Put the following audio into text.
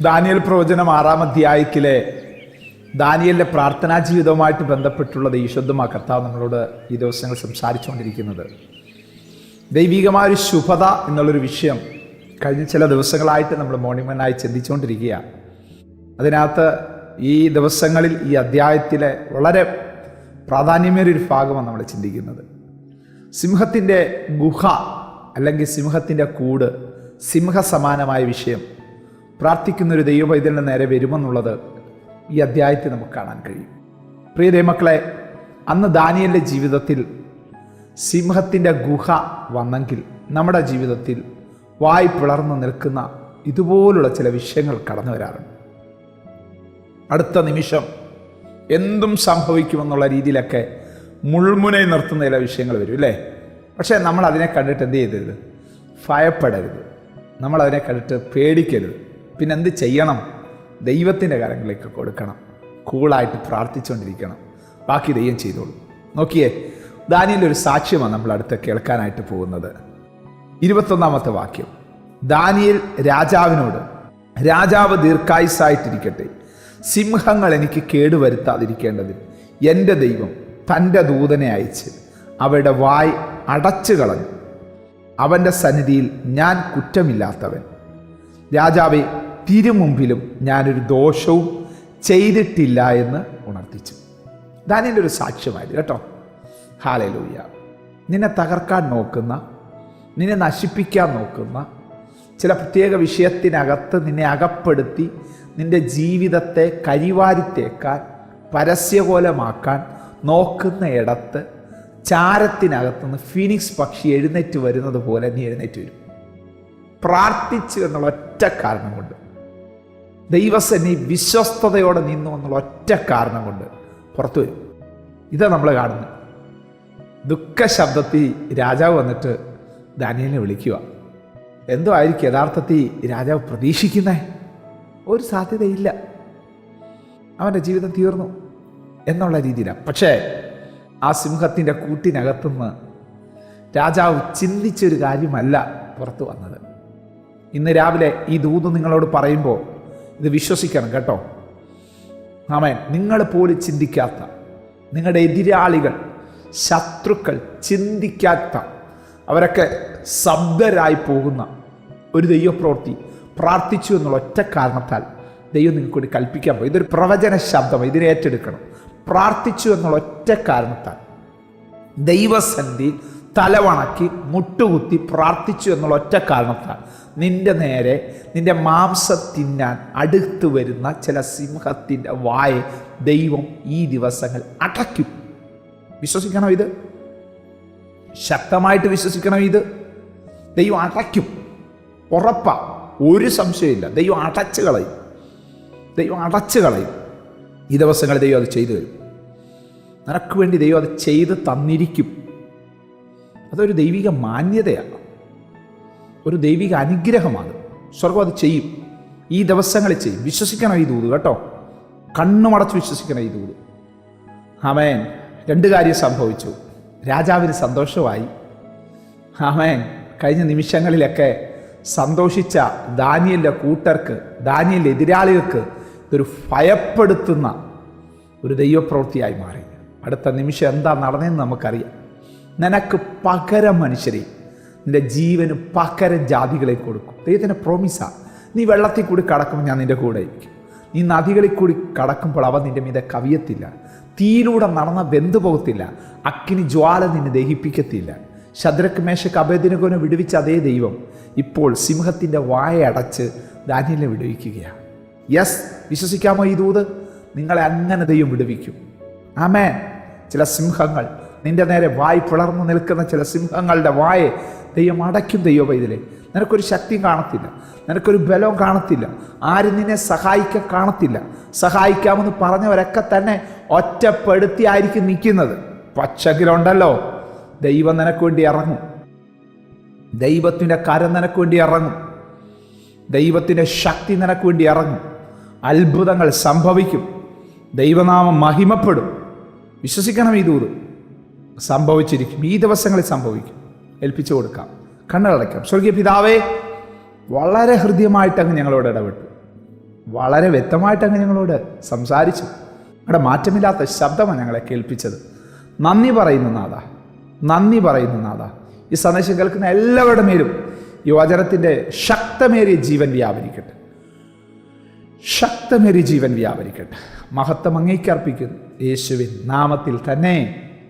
ദാനിയൽ പ്രവചനം ആറാം അധ്യായത്തിലെ ദാനിയലിന്റെ പ്രാർത്ഥനാ ജീവിതവുമായിട്ട് ബന്ധപ്പെട്ടുള്ളത് ഈശോദ്ദമാ കർത്താവ് നമ്മളോട് ഈ ദിവസങ്ങൾ സംസാരിച്ചുകൊണ്ടിരിക്കുന്നത്. ദൈവികമായ ഒരു ശുഭത എന്നുള്ളൊരു വിഷയം കഴിഞ്ഞ ചില ദിവസങ്ങളായിട്ട് നമ്മൾ മോണിമനായി ചിന്തിച്ചുകൊണ്ടിരിക്കുകയാണ് അതിനകത്ത് ഈ ദിവസങ്ങളിൽ ഈ അധ്യായത്തിലെ വളരെ പ്രാധാന്യമേറിയൊരു ഭാഗമാണ് നമ്മൾ ചിന്തിക്കുന്നത്. സിംഹത്തിന്റെ ഗുഹ അല്ലെങ്കിൽ സിംഹത്തിന്റെ കൂട് സിംഹസമാനമായ വിഷയം പ്രാർത്ഥിക്കുന്ന ഒരു ദൈവ ഇതിന് നേരെ വരുമെന്നുള്ളത് ഈ അധ്യായത്തിൽ നമുക്ക് കാണാൻ കഴിയും. പ്രിയ ദൈവമക്കളെ അന്ന് ദാനിയലിന്റെ ജീവിതത്തിൽ സിംഹത്തിന്റെ ഗുഹ വന്നെങ്കിൽ നമ്മുടെ ജീവിതത്തിൽ വായി പിളർന്നു നിൽക്കുന്ന ഇതുപോലുള്ള ചില വിഷയങ്ങൾ കടന്നു വരാറുണ്ട്. അടുത്ത നിമിഷം എന്തും സംഭവിക്കുമെന്നുള്ള രീതിയിലൊക്കെ മുൾമുനെ നിർത്തുന്ന ചില വിഷയങ്ങൾ വരും അല്ലേ? പക്ഷേ നമ്മൾ അതിനെ കണ്ടിട്ട് എന്ത് ചെയ്തരുത് ഭയപ്പെടരുത്. നമ്മൾ അതിനെ കണ്ടിട്ട് പേടിക്കരുത്. പിന്നെ എന്ത് ചെയ്യണം? ദൈവത്തിന്റെ കാര്യങ്ങളിലേക്ക് കൊടുക്കണം. കൂളായിട്ട് പ്രാർത്ഥിച്ചുകൊണ്ടിരിക്കണം. ബാക്കി ദൈവം ചെയ്തോളൂ. നോക്കിയേ ദാനിയിൽ ഒരു സാക്ഷ്യമാണ് നമ്മൾ അടുത്ത് കേൾക്കാനായിട്ട് പോകുന്നത്. ഇരുപത്തൊന്നാമത്തെ വാക്യം. ദാനിയൽ രാജാവിനോട് രാജാവ് ദീർഘായുസായിട്ടിരിക്കട്ടെ സിംഹങ്ങൾ എനിക്ക് കേടുവരുത്താതിരിക്കേണ്ടതിന് എന്റെ ദൈവം തന്റെ ദൂതനെ അയച്ച് അവയുടെ വായ് അടച്ചു കളഞ്ഞു. അവന്റെ സന്നിധിയിൽ ഞാൻ കുറ്റമില്ലാത്തവൻ. രാജാവെ തിരുമുമ്പിലും ഞാനൊരു ദോഷവും ചെയ്തിട്ടില്ല എന്ന് ഉണർത്തിച്ചു. ദാനിന്റെ ഒരു സാക്ഷ്യമായിരുന്നു കേട്ടോ. ഹാലലൂയ. നിന്നെ തകർക്കാൻ നോക്കുന്ന നിന്നെ നശിപ്പിക്കാൻ നോക്കുന്ന ചില പ്രത്യേക വിഷയത്തിനകത്ത് നിന്നെ അകപ്പെടുത്തി നിന്റെ ജീവിതത്തെ കരിവാരിത്തേക്കാൻ പരസ്യകോലമാക്കാൻ നോക്കുന്ന ഇടത്ത് ചാരത്തിനകത്തുനിന്ന് ഫിനിക്സ് പക്ഷി എഴുന്നേറ്റ് വരുന്നത് പോലെ നീ എഴുന്നേറ്റ് വരും. പ്രാർത്ഥിച്ചു എന്നുള്ള ഒറ്റ കാരണം കൊണ്ട്. ദൈവസന്നി വിശ്വസ്തയോടെ നിന്നു എന്നുള്ള ഒറ്റ കാരണം കൊണ്ട് പുറത്തു വരും. ഇതാ നമ്മൾ കാണുന്നത്. ദുഃഖ ശബ്ദത്തിൽ രാജാവ് വന്നിട്ട് ദാനിയലിനെ വിളിക്കുക. എന്തോ ആയിരിക്കും യഥാർത്ഥത്തിൽ രാജാവ് പ്രതീക്ഷിക്കുന്നേ? ഒരു സാധ്യതയില്ല. അവന്റെ ജീവിതം തീർന്നു എന്നുള്ള രീതിയിലാണ്. പക്ഷേ ആ സിംഹത്തിന്റെ കൂട്ടിനകത്തുനിന്ന് രാജാവ് ചിന്തിച്ചൊരു കാര്യമല്ല പുറത്തു വന്നത്. ഇന്ന് രാവിലെ ഈ ദൂത് നിങ്ങളോട് പറയുമ്പോൾ ഇത് വിശ്വസിക്കണം കേട്ടോ. ആമേൻ. നിങ്ങൾ പോലും ചിന്തിക്കാത്ത നിങ്ങളുടെ എതിരാളികൾ ശത്രുക്കൾ ചിന്തിക്കാത്ത അവരൊക്കെ ശബ്ദരായി പോകുന്ന ഒരു ദൈവപ്രവൃത്തി പ്രാർത്ഥിച്ചു എന്നുള്ള ഒറ്റ കാരണത്താൽ ദൈവം നിങ്ങൾക്ക് കൂടി കൽപ്പിക്കാൻ പോകും. ഇതൊരു പ്രവചന ശബ്ദമാണ്. ഇതിനെ ഏറ്റെടുക്കണം. പ്രാർത്ഥിച്ചു എന്നുള്ള ഒറ്റ കാരണത്താൽ ദൈവസന്ധി തലവണക്കി മുട്ടുകുത്തി പ്രാർത്ഥിച്ചു എന്നുള്ള ഒറ്റ കാരണത്താൽ നിന്റെ നേരെ നിന്റെ മാംസം തിന്നാൻ അടുത്തു വരുന്ന ചില സിംഹത്തിന്റെ വായ ദൈവം ഈ ദിവസങ്ങൾ അടയ്ക്കും. വിശ്വസിക്കണം ഇത്? ശക്തമായിട്ട് വിശ്വസിക്കണം ഇത്? ദൈവം അടയ്ക്കും. ഉറപ്പാ. ഒരു സംശയമില്ല ദൈവം അടച്ചു കളയും. ദൈവം അടച്ചു കളയും. ഈ ദിവസങ്ങൾ ദൈവം അത് ചെയ്തു തരും. നിനക്ക് വേണ്ടി ദൈവം അത് ചെയ്ത് തന്നിരിക്കും. അതൊരു ദൈവിക മാന്യതയാണ്. ഒരു ദൈവിക അനുഗ്രഹമാണ്. സ്വർഗം അത് ചെയ്യും. ഈ ദിവസങ്ങളിൽ ചെയ്യും. വിശ്വസിക്കണം ഈ ദൂത് കേട്ടോ. കണ്ണുമടച്ച് വിശ്വസിക്കണം ഈ ദൂത്. ആമേൻ. രണ്ട് കാര്യം സംഭവിച്ചു. രാജാവിന് സന്തോഷമായി. ആമേൻ. കഴിഞ്ഞ നിമിഷങ്ങളിലൊക്കെ സന്തോഷിച്ച ദാനിയലിന്റെ കൂട്ടർക്ക് ദാനിയലിന്റെ എതിരാളികൾക്ക് ഇതൊരു ഭയപ്പെടുത്തുന്ന ഒരു ദൈവപ്രവൃത്തിയായി മാറി. അടുത്ത നിമിഷം എന്താ നടന്നതെന്ന് നമുക്കറിയാം. നിനക്ക് പകര മനുഷ്യരെ നിന്റെ ജീവന് പകര ജാതികളെ കൊടുക്കും. ദൈവത്തിന്റെ പ്രോമിസാ നീ വെള്ളത്തിൽ കൂടി കടക്കുമ്പോൾ ഞാൻ നിന്റെ കൂടെ ആയിരിക്കും. നീ നദികളിൽ കൂടി കടക്കുമ്പോൾ അവ നിന്റെ മീതെ കവിയത്തില്ല. തീയിലൂടെ നടന്ന വെന്തു പോകത്തില്ല. അക്കിനി ജ്വാല നിന്നെ ദഹിപ്പിക്കത്തില്ല. ശദ്രക്ക് മേശക്ക് അഭേദിനകോനെ വിടുവിച്ച അതേ ദൈവം ഇപ്പോൾ സിംഹത്തിന്റെ വായ അടച്ച് വിടുവിക്കുകയാണ്. യെസ് വിശ്വസിക്കാമോ ഈ ദൂത്? നിങ്ങളെ അങ്ങനെ ദൈവം വിടുവിക്കും. ആമേൻ ചില സിംഹങ്ങൾ നിന്റെ നേരെ വായ് പിളർന്നു നിൽക്കുന്ന ചില സിംഹങ്ങളുടെ വായെ ദൈവം അടയ്ക്കും ദൈവം ഇതിലെ. നിനക്കൊരു ശക്തിയും കാണത്തില്ല. നിനക്കൊരു ബലവും കാണത്തില്ല. ആരും നിന്നെ സഹായിക്കാൻ കാണത്തില്ല. സഹായിക്കാമെന്ന് പറഞ്ഞവരൊക്കെ തന്നെ ഒറ്റപ്പെടുത്തിയായിരിക്കും നിൽക്കുന്നത്. പച്ചകിലുണ്ടല്ലോ ദൈവം നിനക്ക് വേണ്ടി ഇറങ്ങും. ദൈവത്തിന്റെ കരം നിനക്ക് വേണ്ടി ഇറങ്ങും. ദൈവത്തിന്റെ ശക്തി നിനക്ക് വേണ്ടി ഇറങ്ങും. അത്ഭുതങ്ങൾ സംഭവിക്കും. ദൈവനാമം മഹിമപ്പെടും. വിശ്വസിക്കണം ഈ ദൂത്. സംഭവിച്ചിരിക്കും. ഈ ദിവസങ്ങളിൽ സംഭവിക്കും. ഏൽപ്പിച്ചു കൊടുക്കാം. കണ്ണുകളടയ്ക്കാം സ്വർഗീയ പിതാവേ വളരെ ഹൃദ്യമായിട്ട് അങ്ങ് ഞങ്ങളോട് ഇടപെട്ടു. വളരെ വ്യക്തമായിട്ട് അങ്ങ് ഞങ്ങളോട് സംസാരിച്ചു. അവിടെ മാറ്റമില്ലാത്ത ശബ്ദമാണ് ഞങ്ങളെ കേൾപ്പിച്ചത്. നന്ദി പറയുന്നു നാഥ. നന്ദി പറയുന്നു നാഥ. ഈ സന്ദേശം കേൾക്കുന്ന എല്ലാവരുടെ മേലും ഈ വചനത്തിന്റെ ശക്തമേറിയ ജീവൻ വ്യാപരിക്കട്ടെ. ശക്തമേറിയ ജീവൻ വ്യാപരിക്കട്ടെ. മഹത്വം അങ്ങേക്കർപ്പിക്കുന്നു യേശുവിൻ നാമത്തിൽ തന്നെ.